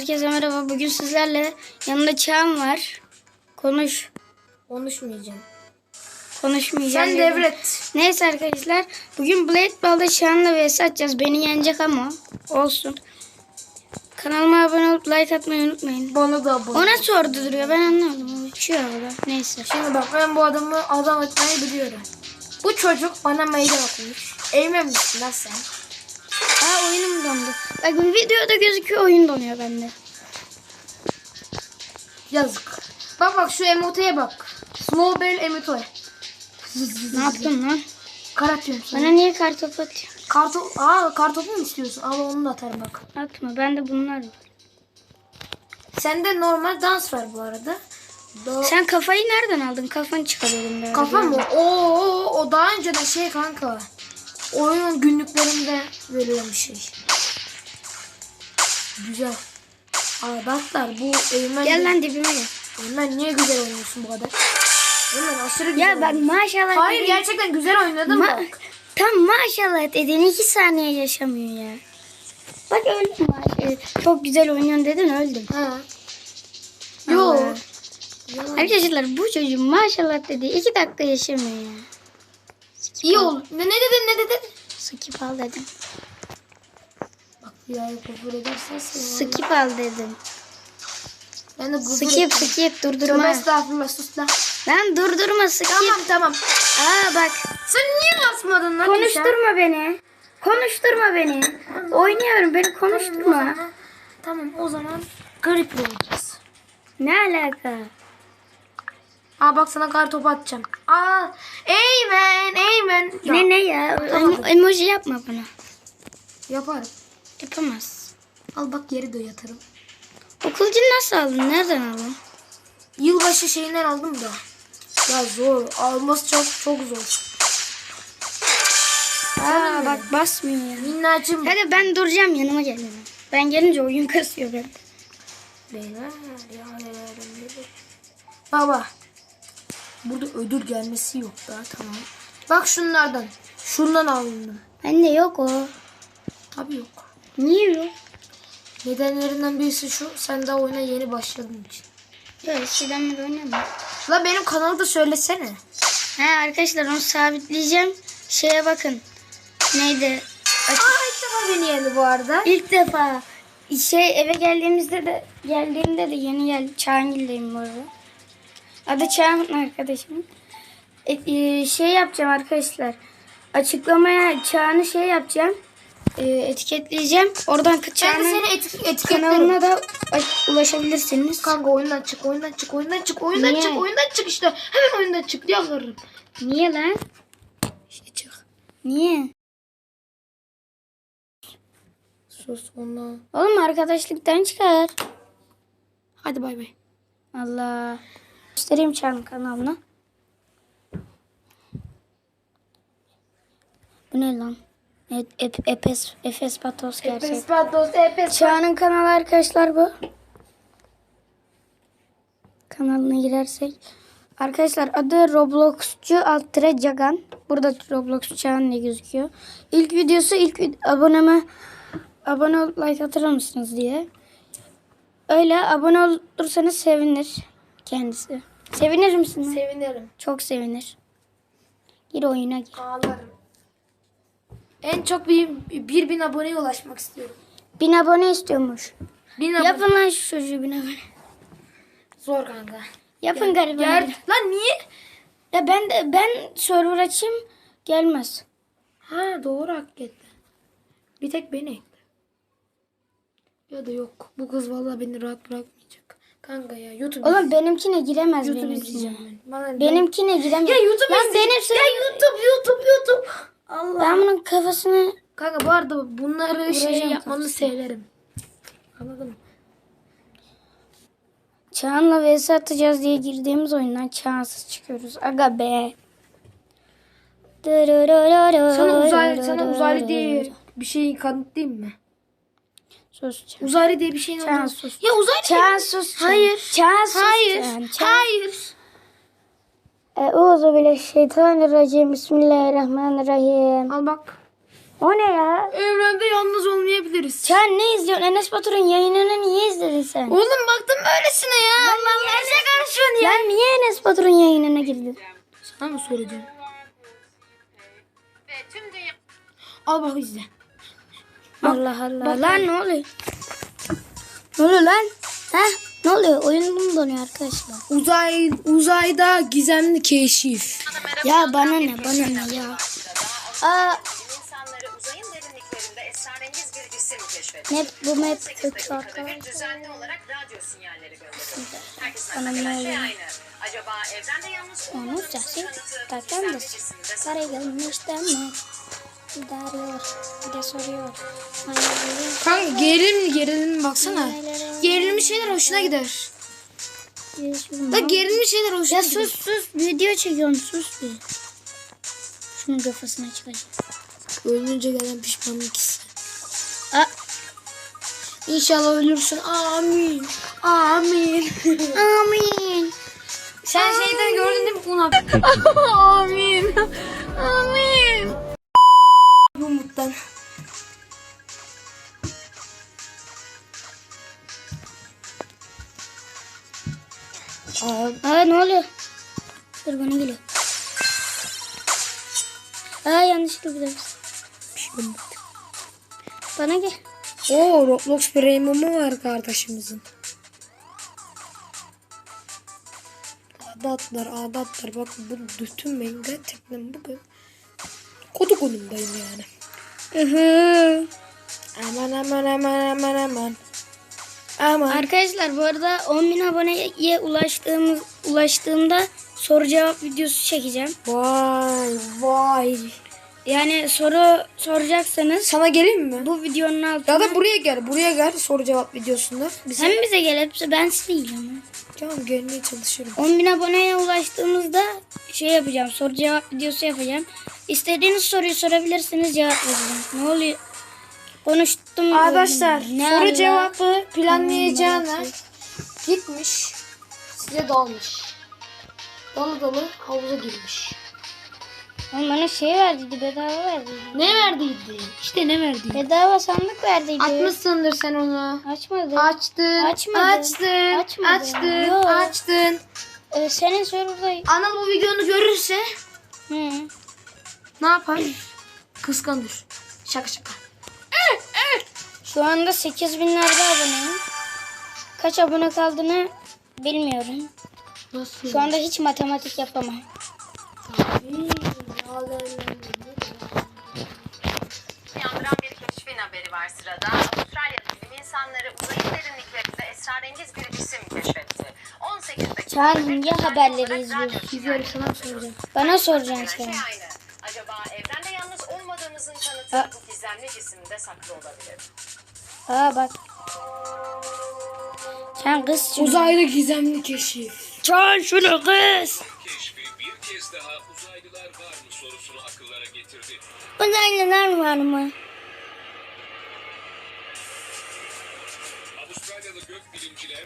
herkese merhaba. Bugün sizlerle yanımda Çağan var. Konuş. Konuşmayacağım. Konuşmayacağım. Sen dedim. devret. Neyse arkadaşlar. Bugün Blade Ball'da Çağan'la vs atacağız. Beni yenecek ama olsun. Kanalıma abone olup like atmayı unutmayın. Bana da abone. O ne sordu duruyor ben anlamadım. Uçuyor orada. Neyse. Şimdi bak ben bu adamı adam etmeyi biliyorum. Bu çocuk bana meydan okumuş. Eğmemişsin lan sen. Aa oyunum dondu. Bak videoda gözüküyor oyun donuyor bende. Yazık. Bak bak şu emote'ye bak. Bell emote. Ne yaptın lan? Kar atıyorum sana. Bana niye kartopu atıyorsun? Kartop, aa kartopu mu istiyorsun? Al onu da atarım bak. Atma. Bende bunlar var. Sende normal dans var bu arada. Do Sen kafayı nereden aldın? Kafanı çıkarıyordum ben. Kafa mı? Oo, o, daha önceden şey kanka. Oyunun günlüklerinde verilen bir şey. Güzel. Arkadaşlar bu Eymen, Gel lan dibime gel. Eymen niye güzel oynuyorsun bu kadar? Eymen aşırı güzel Ya bak maşallah. Hayır dedin- gerçekten güzel oynadın Ma- bak. Tam maşallah dedin. iki saniye yaşamıyor ya. Bak öldüm maşallah. Çok güzel oynuyorsun dedin öldüm. Ha. Yo. Allah. Arkadaşlar bu çocuğun maşallah dedi. iki dakika yaşamıyor ya. İyi oldu. Ne, ne dedin ne dedin? Skip al dedim. Bak bir daha küfür edersen seni. Skip al dedim. Ben de küfür Skip ettim. skip Tövbe durdurma. estağfurullah sus lan. Lan durdurma skip. Tamam tamam. Aa bak. Sen niye basmadın lan? Konuşturma beni. Konuşturma beni. Oynuyorum beni konuşturma. Tamam o zaman garip olacağız. Ne alaka? Aa bak sana kar topu atacağım. Aa Eymen Eymen. Ya, Ne ne ya? Em- emoji yapma bana. Yaparım. Yapamaz. Al bak yeri de yatarım. O kılıcını nasıl aldın? Nereden aldın? Yılbaşı şeyinden aldım da. Ya zor. Alması çok çok zor. Aa bak basmıyor ya. Minnacım. Hadi ben duracağım yanıma gel. hemen. Ben gelince oyun kasıyor ben. Beyler ya. Baba. Burada ödül gelmesi yok daha tamam. Bak şunlardan. Şundan alındım. Bende yok o. Tabii yok. Niye yok? Nedenlerinden birisi şu. Sen daha oyuna yeni başladığın için. Yok eskiden beri oynamıyorum. La benim kanalı da söylesene. Ha arkadaşlar onu sabitleyeceğim. Şeye bakın. Neydi? Aa ilk defa beni yendi bu arada. İlk defa şey eve geldiğimizde de geldiğimde de yeni gel Çağangil'deyim bu arada. Adı Çağan arkadaşım. E, e, şey yapacağım arkadaşlar. Açıklamaya Çağan'ı şey yapacağım. E, etiketleyeceğim. Oradan Çağan'ın etik kanalına da ulaşabilirsiniz. Kanka oyundan çık, oyundan çık, oyundan çık, oyundan Niye? çık, oyundan çık işte. Hemen oyundan çık diye alırım. Niye lan? İşte çık. Niye? Sus ona. Oğlum arkadaşlıktan çıkar. Hadi bay bay. Allah. Göstereyim Çağan'ın kanalını. Bu ne lan? E- Ep- Epes, Efes Patos gerçek. Epes patos, epes Çağan'ın kanalı arkadaşlar bu. Kanalına girersek. Arkadaşlar adı Robloxçu alt tire Cagan. Burada Roblox Çağan diye gözüküyor. İlk videosu ilk vid- aboneme abone ol like atır mısınız diye. Öyle abone olursanız sevinir kendisi. Sevinir misin? Sevinirim. Çok sevinir. Gir oyuna gir. Ağlarım. En çok bir, bir bin aboneye ulaşmak istiyorum. Bin abone istiyormuş. Bin abone. Yapın lan şu çocuğu bin abone. Zor kanka. Yapın gariban. Gel. Lan niye? Ya ben de ben server açayım gelmez. Ha doğru hakikaten. Bir tek beni ekle. Ya da yok. Bu kız vallahi beni rahat bırakmayacak. Kanka ya YouTube Oğlum benimkine giremez YouTube benimkine. Bana Benimkine giremez. Ya YouTube Lan benim Ya YouTube YouTube YouTube. Allah. ben bunun kafasını Kanka bu arada bunları şey yapmanı severim. Anladın mı? Çağan'la vs atacağız diye girdiğimiz oyundan çağansız çıkıyoruz. Aga be. Sana uzaylı, sana uzaylı diye bir şey kanıtlayayım mı? Sus Çağan. Uzaylı diye bir şeyin Çağan olduğunu. sus. Ya uzaylı Çağan sus. Çağan. Hayır. Çağan sus. Hayır. Çağan. Çağan. Hayır. Euzu billahi şeytanirracim. Bismillahirrahmanirrahim. Al bak. O ne ya? Evrende yalnız olmayabiliriz. Sen ne izliyorsun? Enes Batur'un yayınını niye izledin sen? Oğlum baktım böylesine ya. Allah Allah. Neyse karışıyorsun ya. Lan niye Enes Batur'un yayınına girdin? Sana mı soracağım? ve tüm dünya Al bak izle. Allah Allah. Lan ne oluyor? Ne oluyor lan? Ha? Ne oluyor? Oyun mu donuyor arkadaşlar? Uzay uzayda gizemli keşif. Ya bana ne bana ne ya. Aa insanları uzayın derinliklerinde esrarengiz bir cisim keşfetti. map bu map 18 kötü arkadaşlar. düzenli olarak radyo sinyalleri gönderiyor. Herkesin şey oluyor? aynı. Acaba evrende yalnız olmadığımızın kanıtı kare gelmiş deme. Darıyor. Bir de soruyor. Hayır. Kanka gerilim gerilim baksana. Gerilmiş şeyler hoşuna gider. Bak gerilmiş şeyler hoşuna Ya gider. sus sus video çekiyorum sus bir. Şunun kafasına çıkacak. Ölünce gelen pişmanlık hissi. İnşallah ölürsün. Amin. Amin. amin. Sen şeyden gördün değil mi Kuna? Amin. Amin. Umuttan. Aa, Aa ne oluyor? Dur bana geliyor. Aa yanlışlıkla bir dakika. Bana gel. Oo Roblox Premium'u var kardeşimizin. Adatlar adatlar bak bu bütün ben gerçekten bugün kodu konumdayım yani. Aman aman aman aman aman. Aman. Arkadaşlar bu arada 10.000 aboneye ulaştığımız ulaştığımda soru cevap videosu çekeceğim. Vay vay. Yani soru soracaksanız Sana geleyim mi? bu videonun altına Ya da buraya gel. Buraya gel soru cevap videosunda. Biz sen bize gel hepsi ben diyeceğim. tamam gelmeye çalışırım. 10.000 aboneye ulaştığımızda şey yapacağım. Soru cevap videosu yapacağım. İstediğiniz soruyu sorabilirsiniz cevap vereceğim. Ne oluyor? Konuştum. Arkadaşlar Ne soru Allah? cevabı planlayacağına gitmiş. Size dalmış. Dalı dalı havuza girmiş. Oğlum bana şey verdiydi bedava verdiydi. Ne verdiydi? İşte ne verdiydi? Bedava sandık verdiydi. Atmışsındır sen onu. Açmadı. Açtın. Açmadı. Açtın. Açmadı. Açtın. Yok. Açtın. Ee, senin serverda... Anıl bu videonu görürse Hı. Ne yapar? Kıskanır. Şaka şaka. Şu anda 8000'lerde aboneyim. Kaç abone kaldığını bilmiyorum. Nasıl? Şu anda hiç matematik yapamam. uyandıran bir keşfin haberi var sırada. Avustralya'da bilim insanları uzayın derinliklerinde esrarengiz bir cisim keşfetti. 18 dakika. Sen niye haberleri izliyorsun? Bana soracaksın şey sen. aynı. Kanıtı bu gizemli cisimde saklı olabilir. Aa bak. Sen kızsın. Uzayda gizemli keşif. Çal şunu kız. keşfi bir kez daha uzaylılar var mı sorusunu akıllara getirdi. Uzaylılar var mı?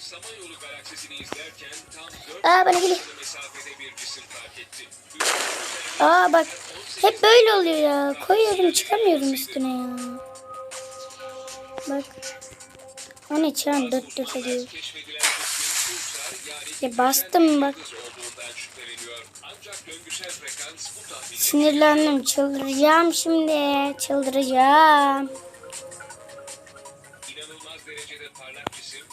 Gökbilimciler Samanyolu galaksisini izlerken tam 4 Aa bana geliyor. mesafede bir cisim fark etti. Aa bak. Hep böyle oluyor ya. Koyuyorum çıkamıyorum üstüne ya. Bak. O ne çan dört dört yani Ya bastım bak. Sinirlendim. Çıldıracağım şimdi. Çıldıracağım. inanılmaz derecede parlak cisim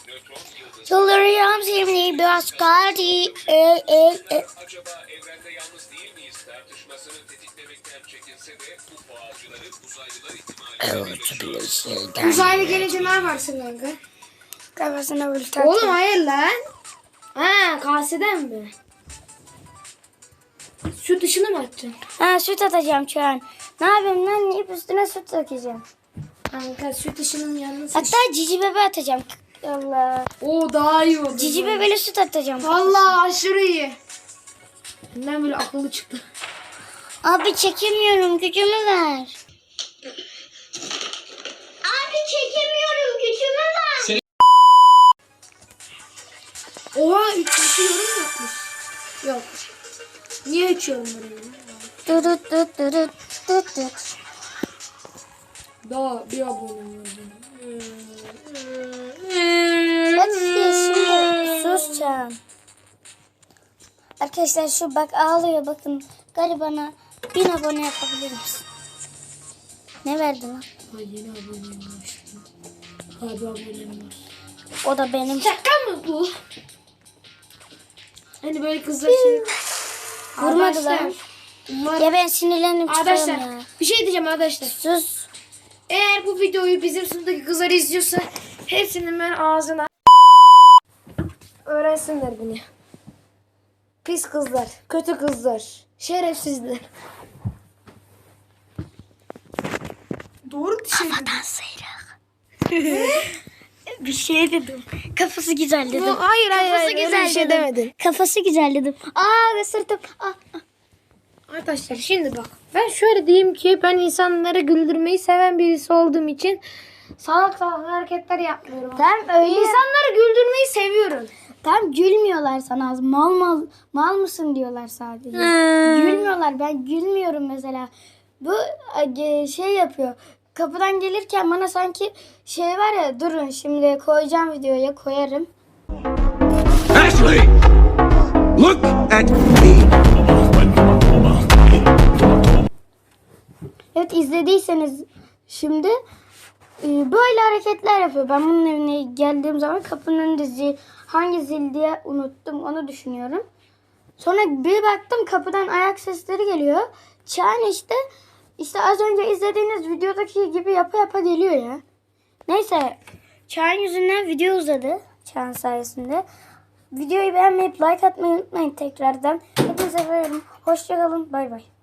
Çıldıracağım şimdi. Biraz kaldı. Ey ey ey. Acaba evrende yalnız değil miyiz tartışmasını tetiklemekten çekinse de bu boğazcıları uzaylılar ihtimali Uzaylı ne yaparsın kanka? Kafasına tak. Oğlum hayır lan. Ha kaseden mi? Süt dışını mı atacaksın? Ha süt atacağım şu an. Ne yapayım lan? İp üstüne süt dökeceğim. Kanka süt dışının yanına Hatta cici bebe atacağım. Allah. O daha iyi oldu. Cici bebeli süt atacağım. Valla aşırı iyi. Benden böyle akıllı çıktı. Abi çekemiyorum gücümü ver. Abi çekemiyorum gücümü ver. Oha üç kişi yorum yapmış. Yok. Niye üç yorum var. Daha bir abone Hadi şimdi susacağım. Arkadaşlar şu bak ağlıyor bakın. Garibana bin abone yapabilir misin? Ne verdin lan? Ha, yeni abonem var. Abi abonem var. O da benim. Şaka mı bu? Hani böyle kızlar şimdi. Vurmadılar. Umarım... Ya ben sinirlendim Arkadaşlar ya. bir şey diyeceğim arkadaşlar. Sus. Eğer bu videoyu bizim sınıftaki kızlar izliyorsa hepsinin ben ağzına öğrensinler bunu. Pis kızlar, kötü kızlar, şerefsizler. Doğru bir şey dedim. sıyrık. bir şey dedim. Kafası güzel dedim. Bu- hayır, hayır, Kafası hayır, öyle güzel bir şey dedim. demedin. Kafası güzel dedim. Aa ısırdım. Ah, ah. Arkadaşlar şimdi bak. Ben şöyle diyeyim ki ben insanları güldürmeyi seven birisi olduğum için salak salak hareketler yapmıyorum. Tamam öyle. İnsanları güldürmeyi seviyorum. Tam gülmüyorlar sana az. Mal mal mal mısın diyorlar sadece. Gülmüyorlar. Ben gülmüyorum mesela. Bu e, şey yapıyor. Kapıdan gelirken bana sanki şey var ya durun şimdi koyacağım videoya koyarım. Ashley! Look at me! Evet izlediyseniz şimdi böyle hareketler yapıyor. Ben bunun evine geldiğim zaman kapının önünde zil, hangi zil diye unuttum onu düşünüyorum. Sonra bir baktım kapıdan ayak sesleri geliyor. Çağan işte işte az önce izlediğiniz videodaki gibi yapa yapa geliyor ya. Neyse Çağan yüzünden video uzadı. Çağan sayesinde. Videoyu beğenmeyip like atmayı unutmayın tekrardan. Hepinize seviyorum. Hoşçakalın. Bay bay.